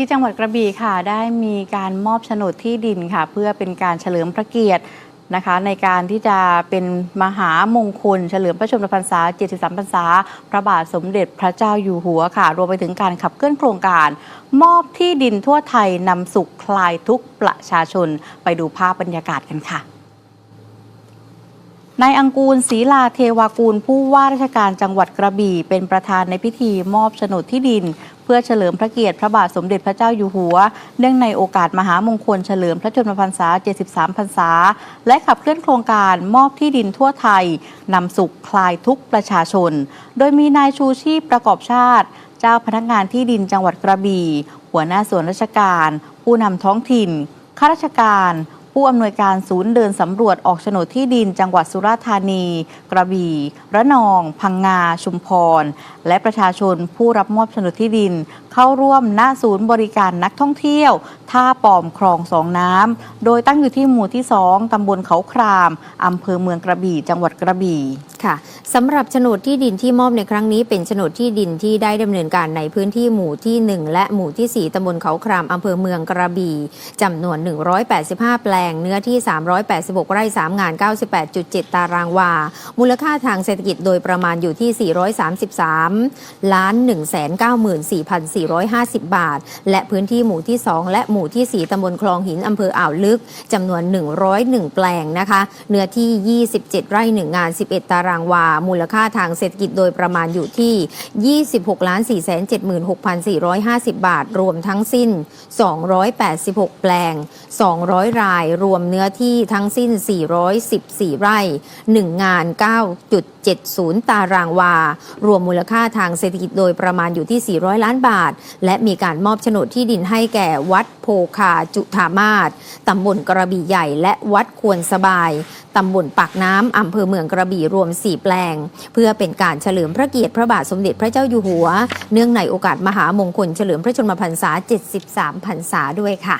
ที่จังหวัดกระบี่ค่ะ ได้มีการมอบโฉนดที่ดินค่ะ เพื่อเป็นการเฉลิมพระเกียรตินะคะ ในการที่จะเป็นมหามงคล เฉลิมพระชนมพรรษา 73 พรรษา พระบาทสมเด็จพระเจ้าอยู่หัวค่ะ รวมไปถึงการขับเคลื่อนโครงการ มอบที่ดินทั่วไทยนำสุขคลายทุกประชาชน ไปดูภาพบรรยากาศกันค่ะ นายอังกูลศรีลาเทวากูล ผู้ว่าราชการจังหวัดกระบี่ เป็นประธานในพิธีมอบโฉนดที่ดิน เพื่อเฉลิมพระเกียรติพระบาทสมเด็จพระเจ้าอยู่หัว เนื่องในโอกาสมหามงคลเฉลิมพระชนมพรรษา 73 พรรษา และขับเคลื่อนโครงการมอบที่ดินทั่วไทย นำสุขคลายทุกประชาชน โดยมีนายชูชีพประกอบชาติ เจ้าพนักงานที่ดินจังหวัดกระบี่ หัวหน้าส่วนราชการ ผู้นำท้องถิ่นข้าราชการ ผู้อำนวยการศูนย์เดินสำรวจออกโฉนดที่ดิน จังหวัดสุราษฎร์ธานี กระบี่ ระนอง พังงา ชุมพร และประชาชนผู้รับมอบโฉนดที่ดิน เข้าร่วมณศูนย์บริการนักท่องเที่ยว ท่าป่อมคลองสองน้ำ โดยตั้งอยู่ที่หมู่ที่ 2 ตำบลเขาคราม อำเภอเมืองกระบี่ จังหวัดกระบี่ค่ะสำหรับโฉนดที่ดินที่มอบในครั้งนี้เป็นโฉนดที่ดินที่ได้ดำเนินการในพื้นที่หมู่ที่ 1 และหมู่ที่ 4ตำบลเขาครามอำเภอเมืองกระบี่จำนวน 185 แปลงเนื้อที่ 386 ไร่ 3 งาน 98.7 ตารางวา มูลค่าทางเศรษฐกิจโดยประมาณอยู่ที่ 433 ล้าน 194,450 บาท และพื้นที่หมู่ที่ 2 และหมู่ที่ 4ตำบลคลองหินอำเภออ่าวลึกจำนวน 101 แปลงนะคะ เนื้อที่ 27 ไร่ 1 งาน 11 ตารางวา มูลค่าทางเศรษฐกิจโดยประมาณอยู่ที่ 26ล้าน476,450 บาท รวมทั้งสิ้น 286 แปลง 200 รายรวมเนื้อที่ทั้งสิ้น 414 ไร่ 1 งาน 9.70 ตารางวา รวมมูลค่าทางเศรษฐกิจโดยประมาณอยู่ที่ 400 ล้านบาท และมีการมอบโฉนดที่ดินให้แก่วัดโพคาจุธามาศตำบลกระบี่ใหญ่ และวัดควรสบายตำบลปากน้ำอำเภอเมืองกระบี่รวม 4 แปลง เพื่อเป็นการเฉลิมพระเกียรติพระบาทสมเด็จพระเจ้าอยู่หัว เนื่องในโอกาสมหามงคลเฉลิมพระชนมพรรษา 73 พรรษาด้วยค่ะ